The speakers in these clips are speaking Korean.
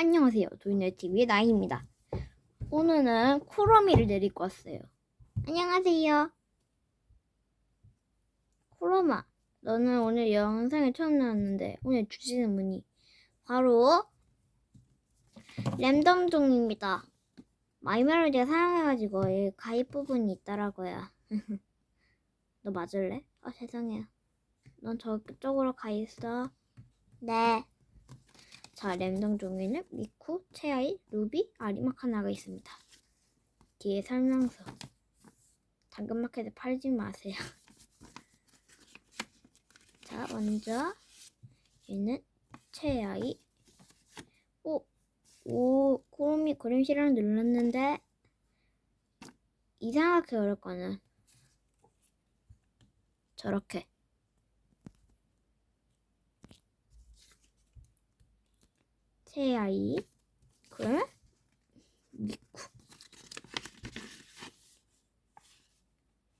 안녕하세요. 도인네TV의 나이입니다. 오늘은 쿠로미를 데리고 왔어요. 안녕하세요. 쿠로마, 너는 오늘 영상에 처음 나왔는데 오늘 주시는 분이 바로 램덤종입니다. 마이멜로디가 사용해가지고 이 가입 부분이 있더라고요. 너 맞을래? 아 죄송해요. 넌 저쪽으로 가 있어. 네. 자, 램덤 종이는 미쿠, 채아이, 루비, 아리마카나가 있습니다. 뒤에 설명서. 당근마켓에 팔지 마세요. 자, 먼저 얘는 채아이. 오, 오, 코로미 그림실을 눌렀는데 이상하게 어릴 거는 저렇게 채아이 그러면 미쿠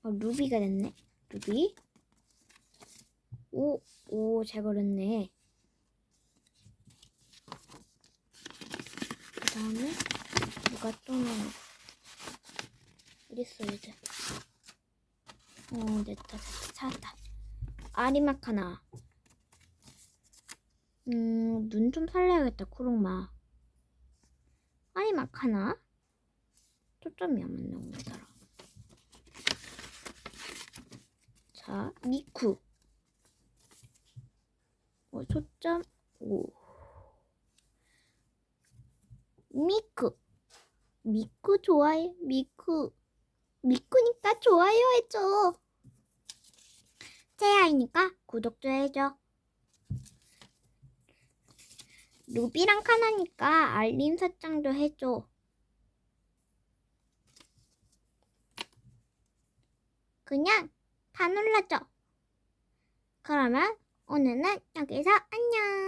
어, 루비가 됐네. 루비. 오, 오, 잘 걸렸네. 그 다음에 누가 또 나와 어딨어 이제. 어 됐다 됐다. 찾았다. 아리마카나 음, 눈 좀 살려야겠다, 쿠롱마. 아니, 막 하나? 초점이 안 맞는 거더라. 자, 미쿠. 어, 초점, 오. 미쿠. 미쿠 좋아해, 미쿠. 미쿠니까 좋아요 해줘. 제아이니까 구독 좀 해줘. 루비랑 카나니까 알림 설정도 해줘. 그냥 다 눌러줘. 그러면 오늘은 여기서 안녕.